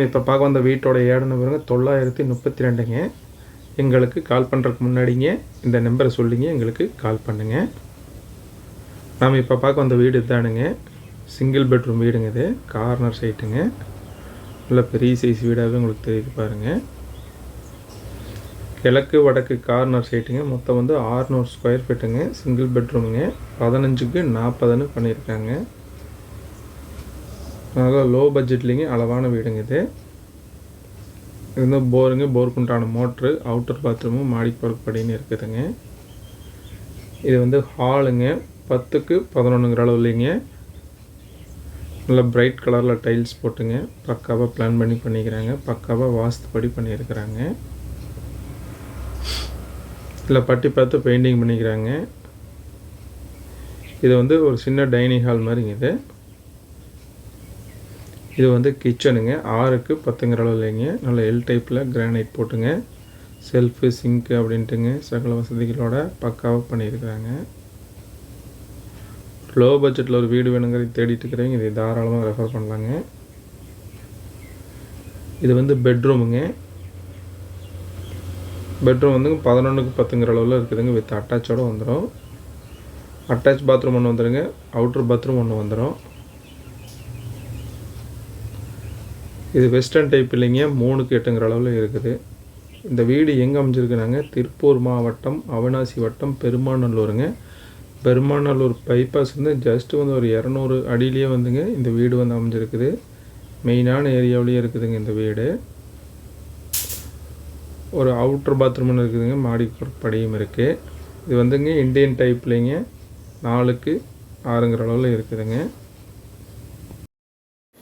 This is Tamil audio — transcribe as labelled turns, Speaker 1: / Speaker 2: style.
Speaker 1: இப்போ பார்க்க வந்த வீட்டோட ஏடு நம்பருங்க தொள்ளாயிரத்தி முப்பத்தி ரெண்டுங்க எங்களுக்கு கால் பண்ணுறதுக்கு முன்னாடிங்க இந்த நம்பரை சொல்லிங்க எங்களுக்கு கால் பண்ணுங்க. நாம் இப்போ பார்க்க வந்த வீடு இதானுங்க. சிங்கிள் பெட்ரூம் வீடுங்க இது கார்னர் சைட்டுங்க நல்ல பெரிய சைஸ் வீடாகவே உங்களுக்கு தெரியுது பாருங்கள் கிழக்கு வடக்கு கார்னர் சைட்டுங்க மொத்தம் வந்து ஆறுநூறு ஸ்கொயர் ஃபீட்டுங்க சிங்கிள் பெட்ரூமுங்க பதினஞ்சுக்கு நாற்பதுன்னு பண்ணியிருக்காங்க. நல்லா லோ பட்ஜெட்லிங்க அளவான வீடுங்க இது. இது வந்து போருங்க போருக்கு உண்டான மோட்ரு அவுட்டர் பாத்ரூமும் மாடி பொறுப்படின்னு இருக்குதுங்க. இது வந்து ஹாலுங்க பத்துக்கு பதினொன்றுங்கிற அளவு இல்லைங்க நல்லா பிரைட் கலரில் டைல்ஸ் போட்டுங்க. பக்காவாக பிளான் பண்ணி பண்ணிக்கிறாங்க. பக்காவாக வாஸ்துப்படி பண்ணியிருக்கிறாங்க. இதில் பட்டி பார்த்து பெயிண்டிங் பண்ணிக்கிறாங்க. இது வந்து ஒரு சின்ன டைனிங் ஹால் மாதிரிங்க இது. இது வந்து கிச்சனுங்க. ஆறுக்கு பத்துங்கிற அளவு இல்லைங்க நல்ல எல் டைப்பில் கிரானைட் போட்டுங்க. செல்ஃபு சிங்க்கு அப்படின்ட்டுங்க. சகல வசதிகளோட பக்காவாக பண்ணியிருக்கிறாங்க. லோ பட்ஜெட்டில் ஒரு வீடு வேணுங்கிறத தேடிட்டு இருக்கிறவங்க இதை தாராளமாக ரெஃபர் பண்ணலாங்க. இது வந்து பெட்ரூமுங்க பெட்ரூம் வந்து பதினொன்றுக்கு பத்துங்கிற அளவில் இருக்குதுங்க. வித் அட்டாச்சோடு வந்துடும் அட்டாச் பாத்ரூம் ஒன்று வந்துடுங்க அவுட்ரு பாத்ரூம் ஒன்று வந்துடும் இது வெஸ்டர்ன் டைப் இல்லைங்க மூணுக்கு எட்டுங்கிற அளவில் இருக்குது. இந்த வீடு எங்கே அமைஞ்சிருக்குனாங்க? திருப்பூர் மாவட்டம் அவினாசி வட்டம் பெருமாநல்லூருங்க. பெருமாநல்லூர் பைபாஸ் வந்து ஜஸ்ட்டு வந்து ஒரு இரநூறு அடியிலேயே வந்துங்க இந்த வீடு வந்து அமைஞ்சிருக்குது. மெயினான ஏரியாவிலேயே இருக்குதுங்க இந்த வீடு. ஒரு அவுட்ரு பாத்ரூம்னு இருக்குதுங்க மாடி படியும் இருக்குது இது வந்துங்க இந்தியன் டைப்லேங்க நாலுக்கு ஆறுங்கிற அளவில் இருக்குதுங்க.